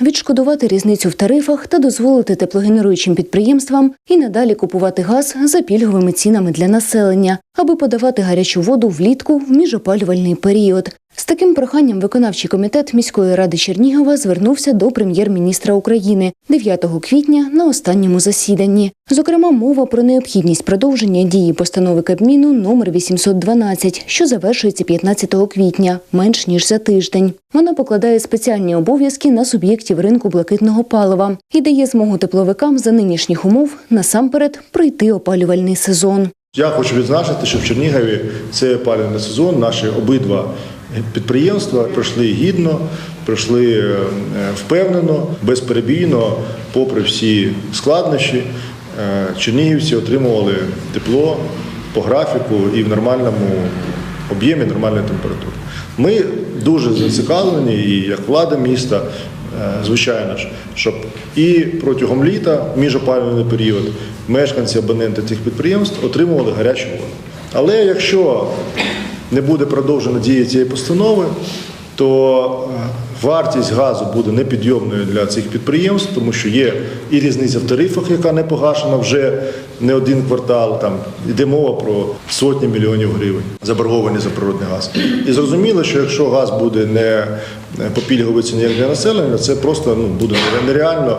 відшкодувати різницю в тарифах та дозволити теплогенеруючим підприємствам і надалі купувати газ за пільговими цінами для населення, аби подавати гарячу воду влітку в міжопалювальний період. З таким проханням виконавчий комітет міської ради Чернігова звернувся до прем'єр-міністра України 9 квітня на останньому засіданні. Зокрема, мова про необхідність продовження дії постанови Кабміну номер 812, що завершується 15 квітня, менш ніж за тиждень. Вона покладає спеціальні обов'язки на суб'єктів ринку блакитного палива і дає змогу тепловикам за нинішніх умов насамперед пройти опалювальний сезон. Я хочу відзначити, що в Чернігові цей опалювальний сезон наші обидва підприємства пройшли гідно, пройшли е, впевнено, безперебійно, попри всі складнощі. Е, Чернігівці отримували тепло по графіку і в нормальному об'ємі, нормальної температури. Ми дуже зацікавлені, і як влада міста, е, звичайно ж, щоб і протягом літа, між міжопалювальний період, мешканці, абоненти цих підприємств отримували гарячу воду. Але якщо не буде продовжена дія цієї постанови, то е, вартість газу буде непідйомною для цих підприємств, тому що є і різниця в тарифах, яка не погашена вже не один квартал. Там йде мова про сотні мільйонів гривень заборговані за природний газ. І зрозуміло, що якщо газ буде не по пільговій ціні як для населення, це просто ну, буде нереально.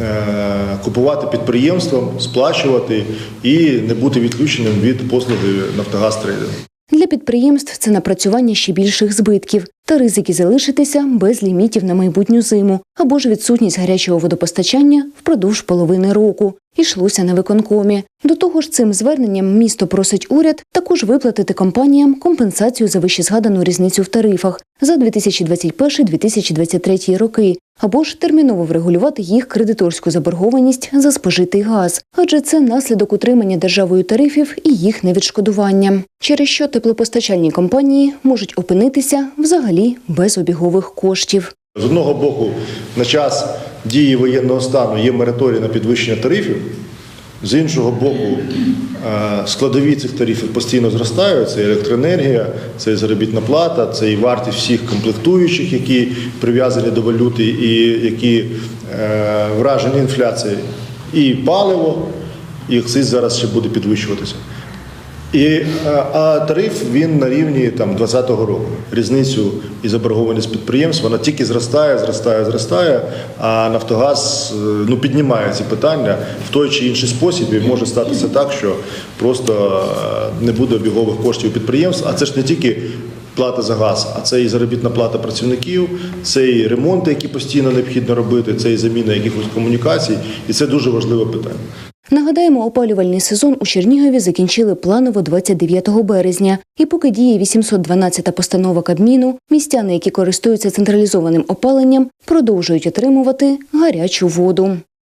е, Купувати підприємствам, сплачувати і не бути відключеним від послуги Нафтогаз Трейдинг. Для підприємств це напрацювання ще більших збитків та ризики залишитися без лімітів на майбутню зиму або ж відсутність гарячого водопостачання впродовж половини року. Ішлося на виконкомі. До того ж, цим зверненням місто просить уряд також виплатити компаніям компенсацію за вищезгадану різницю в тарифах за 2021-2023 роки, або ж терміново врегулювати їх кредиторську заборгованість за спожитий газ, адже це наслідок утримання державою тарифів і їх невідшкодування, через що теплопостачальні компанії можуть опинитися взагалі без обігових коштів. З одного боку, на час дії воєнного стану є мораторій на підвищення тарифів. З іншого боку, е, складові цих тарифів постійно зростають. Це і електроенергія, це і заробітна плата, це і вартість всіх комплектуючих, які прив'язані до валюти і які е, вражені інфляцією. І паливо, і акциз зараз ще буде підвищуватися. І, е, а тариф він на рівні там 2020 року. Різницю і заборгованість підприємств вона тільки зростає, зростає, зростає. А Нафтогаз е, ну, піднімає ці питання в той чи інший спосіб. І може статися так, що просто е, не буде обігових коштів підприємств. А це ж не тільки плата за газ, а це і заробітна плата працівників, це і ремонти, які постійно необхідно робити, це і заміна якихось комунікацій. І це дуже важливе питання. Нагадаємо, опалювальний сезон у Чернігові закінчили планово 29 березня. І поки діє 812 постанова Кабміну, містяни, які користуються централізованим опаленням, продовжують отримувати гарячу воду.